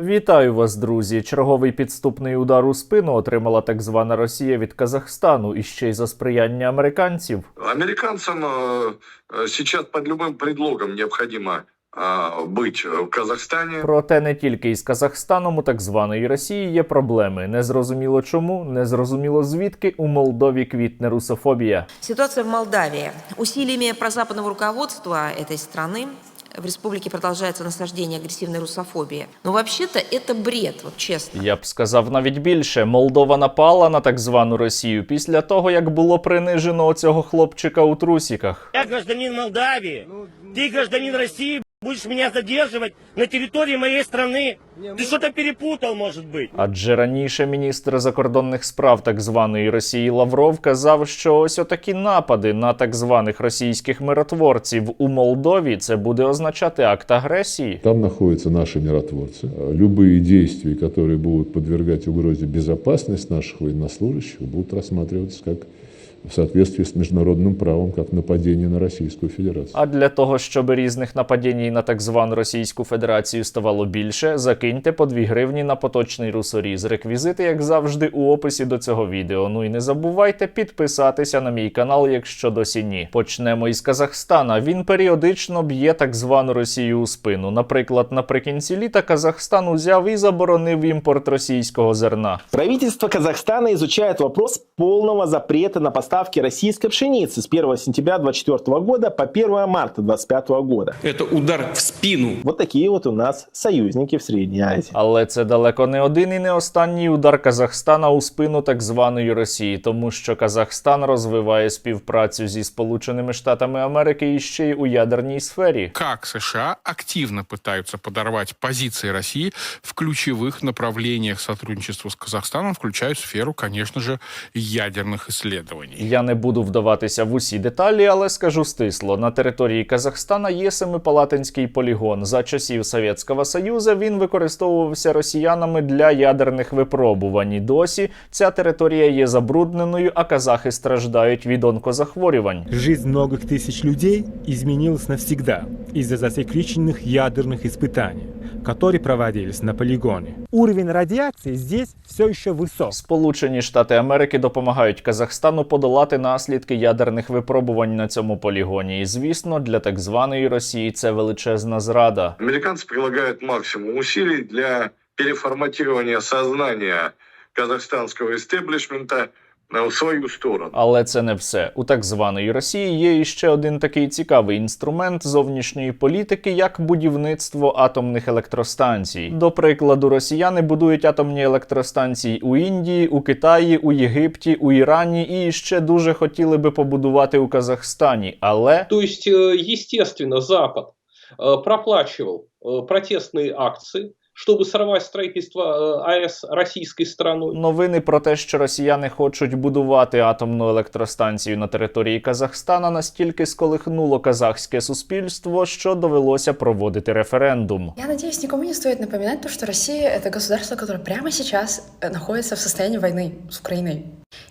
Вітаю вас, друзі! Черговий підступний удар у спину отримала так звана Росія від Казахстану і ще й за сприяння американців. Американцам э, э, сейчас под любым предлогом необходимо э, быть в Казахстане. Проте не тільки із Казахстаном у так званої Росії є проблеми. Незрозуміло чому, незрозуміло звідки у Молдові квітне русофобія. Ситуация в Молдавии. Усилиями прозападного руководства этой страны в республике продолжается насаждение агрессивной русофобии. Но вообще-то это бред, вот честно. Я б сказав навіть більше. Молдова напала на так звану Росію після того, як було принижено цього хлопчика у трусіках. Я гражданин Молдавії, ти гражданин России, будешь меня задерживать на территории моей страны. Ты что-то перепутал, может быть. Адже раніше міністр закордонних справ так званої Росії Лавров казав, що ось отакі напади на так званих російських миротворців у Молдові це буде означати акт агресії. Там находятся наши миротворцы. Любые действия, которые будут подвергать угрозе безопасность наших военнослужащих, будут рассматриваться как в соответствии с международным правом, как нападение на Российскую Федерацию. А для того, щоб різних нападінь на так звану Російську Федерацію ставало більше, закиньте по 2 гривні на поточний русоріз. Реквізити, як завжди, у описі до цього відео. Ну і не забувайте підписатися на мій канал, якщо досі ні. Почнемо із Казахстана. Він періодично б'є так звану Росію у спину. Наприклад, наприкінці літа Казахстан узяв і заборонив імпорт російського зерна. Правительство Казахстана изучает вопрос полного запрета на поставки российской пшеницы с 1 сентября 2024 года по 1 марта 2025 года. Это удар в спину. Вот такие вот у нас союзники в Средней Азии. Але це далеко не один і не останній удар Казахстана у спину так званої Росії, тому що Казахстан розвиває співпрацю зі Сполученими Штатами Америки і ще й у ядерній сфері. как США активно пытаются подорвать позиции России в ключевых направлениях сотрудничества с Казахстаном, включая сферу, конечно же, ядерных исследований. Я не буду вдаватися в усі деталі, але скажу стисло: на території Казахстана є семипалатинський полігон. За часів Совєтського Союзу він використовувався росіянами для ядерних випробувань. І Досі ця територія є забрудненою, а казахи страждають від онкозахворювань. Жизнь многих тысяч людей изменилась навсегда из-за засекреченных ядерных испытаний, которые проводились на полигоне. Уровень радиации здесь все еще высок. Сполучені Штати Америки допомагають Казахстану подолати наслідки ядерних випробувань на цьому полігоні. І звісно, для так званої Росії це величезна зрада. Американці прилагають максимум усилий для переформатування сознання казахстанського истеблишмента на в свою сторону. Але це не все. У так званої Росії є іще один такий цікавий інструмент зовнішньої політики, як будівництво атомних електростанцій. До прикладу, росіяни будують атомні електростанції у Індії, у Китаї, у Єгипті, у Ірані і ще дуже хотіли би побудувати у Казахстані. Але То есть, э, естественно, Запад э, проплачивал э, протестные акции, чтобы сорвать строительство э, АЭС российской страной. Новини про те, що росіяни хочуть будувати атомну електростанцію на території Казахстана, настільки сколихнуло казахське суспільство, що довелося проводити референдум. Я надеюсь, никому не стоит напоминать то, что Россия — это государство, которое прямо сейчас э, находится в состоянии войны с Украиной.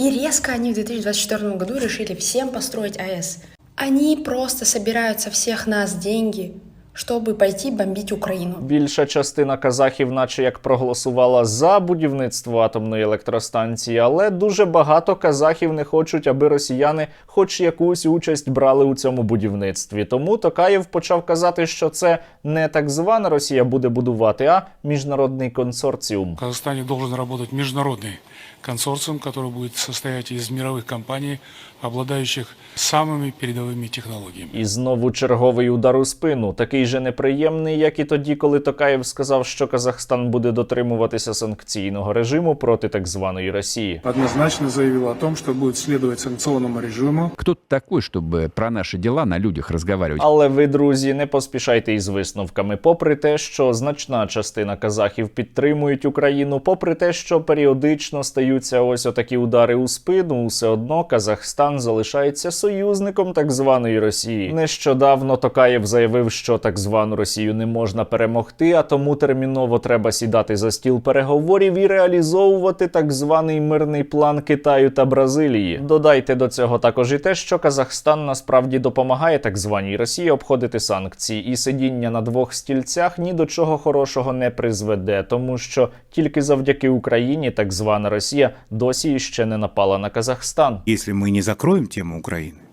И резко они в 2024 году решили всем построить АЭС. Они просто собирают со всех нас деньги, чтобы пойти бомбить Украину. Більша частина казахів, наче як проголосувала за будівництво атомної електростанції, але дуже багато казахів не хочуть, аби росіяни хоч якусь участь брали у цьому будівництві. Тому Токаєв почав казати, що це не так звана Росія буде будувати, а міжнародний консорціум. В Казахстане должен работать международный консорциум, который будет состоять из мировых компаний, обладающих самыми передовыми технологиями. І знову черговий удар у спину, такий же неприємний, як і тоді, коли Токаєв сказав, що Казахстан буде дотримуватися санкційного режиму проти так званої Росії. однозначно заявил о том, что будет следовать санкционному режиму. Кто ты такой, чтобы про наши дела на людях разговаривать? Але ви, друзі, не поспішайте із висновками. Попри те, що значна частина казахів підтримують Україну, попри те, що періодично стаються ось отакі удари у спину, усе одно Казахстан залишається союзником так званої Росії. Нещодавно Токаєв заявив, що так так звану Росію не можна перемогти, а тому терміново треба сідати за стіл переговорів і реалізовувати так званий мирний план Китаю та Бразилії. Додайте до цього також і те, що Казахстан насправді допомагає так званій Росії обходити санкції, і сидіння на двох стільцях ні до чого хорошого не призведе, тому що тільки завдяки Україні так звана Росія досі ще не напала на Казахстан. Если мы не закроем тему Украины,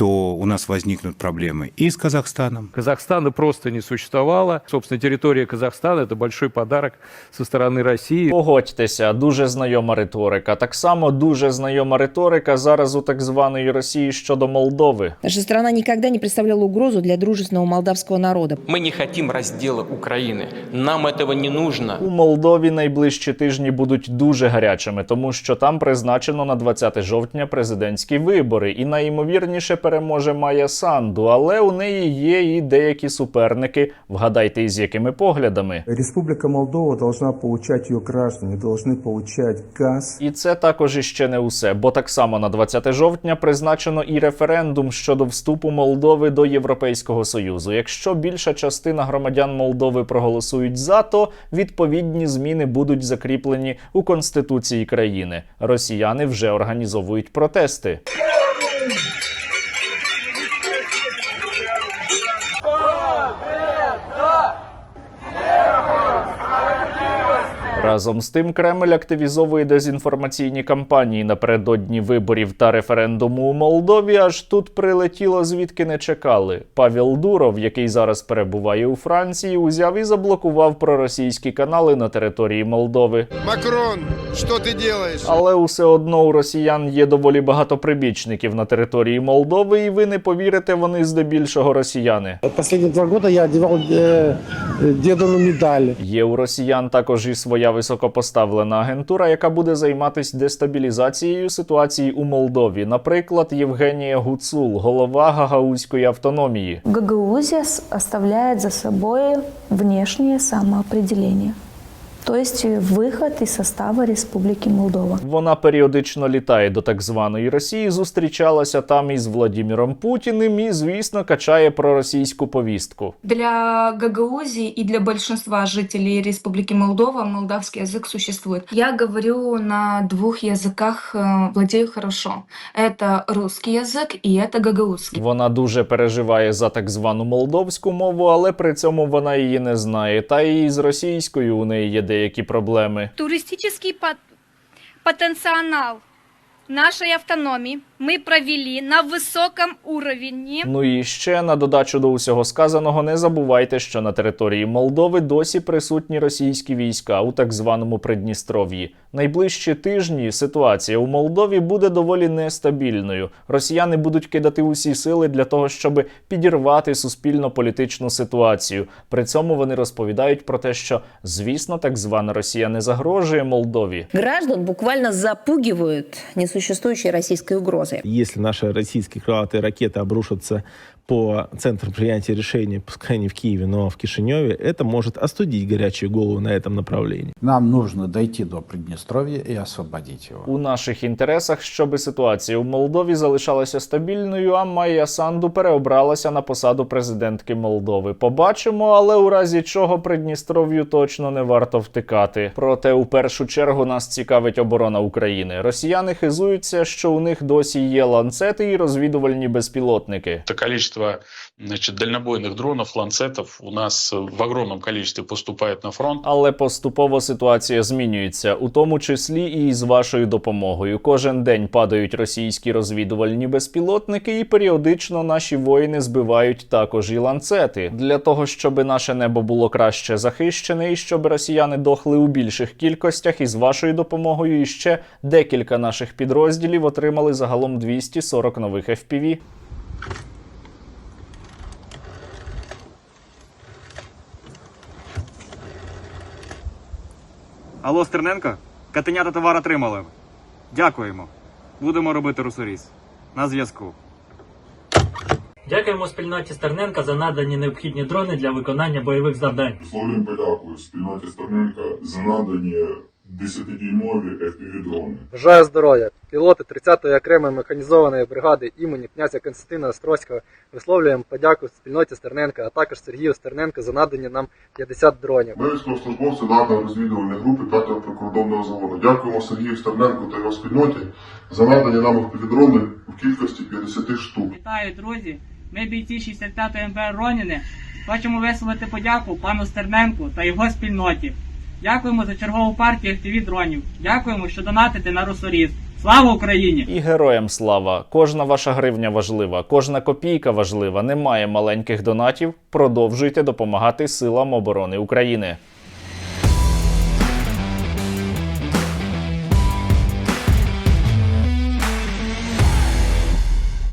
то у нас возникнут проблемы и с Казахстаном. Казахстана просто не существовало. Собственно, территория Казахстана – это большой подарок со стороны России. Погодьтеся, дуже знайома риторика. Так само дуже знайома риторика зараз у так званої Росії щодо Молдови. Наша страна никогда не представляла угрозу для дружественного молдавского народа. Мы не хотим раздела Украины. Нам этого не нужно. У Молдові найближчі тижні будуть дуже гарячими, тому що там призначено на 20 жовтня президентські вибори, і найімовірніше переможе Майя Санду. Але у неї є і деякі суперники. Вгадайте, із якими поглядами. Республика Молдова должна получать, ее граждане должны получать газ. І це також іще не усе, бо так само на 20 жовтня призначено і референдум щодо вступу Молдови до Європейського Союзу. Якщо більша частина громадян Молдови проголосують за, то відповідні зміни будуть закріплені у конституції країни. Росіяни вже організовують протести. Разом з тим, Кремль активізовує дезінформаційні кампанії напередодні виборів та референдуму у Молдові. Аж тут прилетіло звідки не чекали. Павел Дуров, який зараз перебуває у Франції, узяв і заблокував проросійські канали на території Молдови. Макрон, что ты делаешь? Але усе одно у росіян є доволі багато прибічників на території Молдови, і ви не повірите, вони здебільшого росіяни. Последние два года я одевал э, Дедову медаль. Є у росіян також і своя високопоставлена агентура, яка буде займатися дестабілізацією ситуації у Молдові. Наприклад, Євгенія Гуцул, голова Гагаузької автономії. Гагаузія оставляє за собою внешнє самоопределение, то есть выход из состава Республики Молдова. Вона періодично літає до так званої Росії, зустрічалася там із Владіміром Путіним і, звісно, качає проросійську повістку. Для Гагаузии и для большинства жителей Республики Молдова молдавский язык существует. Я говорю на двух языках, э, владею хорошо. Это русский язык и это гагаузский. Вона дуже переживає за так звану молдовську мову, але при цьому вона її не знає. Та і з російською у неї є деякі проблеми. Туристичний потенціал нашої автономії мы провели на высоком уровне. Ну і ще на додачу до усього сказаного, не забувайте, що на території Молдови досі присутні російські війська у так званому Придністров'ї. Найближчі тижні ситуація у Молдові буде доволі нестабільною. Росіяни будуть кидати усі сили для того, щоб підірвати суспільно-політичну ситуацію. При цьому вони розповідають про те, що звісно, так звана Росія не загрожує Молдові. Граждан буквально запугивают несуществующей российской угрозой. Если наши российские крылатые ракеты обрушатся по центрам принятия решений, пускай не в Киеве, но в Кишиневе, это может остудить горячие головы на этом направлении. Нам нужно дойти до Приднестровья и освободить его. У наших інтересах, щоб ситуація у Молдові залишалася стабільною, а Майя Санду переобралася на посаду президентки Молдови. Побачимо, але у разі чого Придністров'ю точно не варто втикати. Проте у першу чергу нас цікавить оборона України. Росіяни хизуються, що у них досі є ланцети і розвідувальні безпілотники. Це количество значит, дальнобойных дронов, ланцетов у нас э, в огромном количестве поступает на фронт. Але поступово ситуація змінюється, у тому числі і з вашою допомогою. Кожен день падають російські розвідувальні безпілотники, і періодично наші воїни збивають також і ланцети для того, щоб наше небо було краще захищене, і щоб росіяни дохли у більших кількостях. І з вашою допомогою іще декілька наших підрозділів отримали загалом 240 нових FPV. Алло, Стерненко? Катенята товар отримали. Дякуємо. Будемо робити русоріз. На зв'язку. Дякуємо спільноті Стерненка за надані необхідні дрони для виконання бойових завдань. Висловлюємо подякую спільноті Стерненка за надані 10-дюймові FPV-дрони. Бажаю здоров'я. Пілоти 30-ї окремої механізованої бригади імені князя Константина Острозького висловлюємо подяку спільноті Стерненка, а також Сергію Стерненко за надані нам 50 дронів. Ми військовослужбовці НАТО розвідувальної групи 5-го прикордонного загону. Дякуємо Сергію Стерненку та його спільноті за надані нам FPV-дрони в кількості 50 штук. Вітаю, друзі! Ми бійці 65-ї МБР Роніни. Хочемо висловити подяку пану Стерненку та його спільноті. Дякуємо за чергову партію FPV дронів. Дякуємо, що донатите на Русоріз. Слава Україні! І героям слава! Кожна ваша гривня важлива, кожна копійка важлива. Немає маленьких донатів. Продовжуйте допомагати силам оборони України.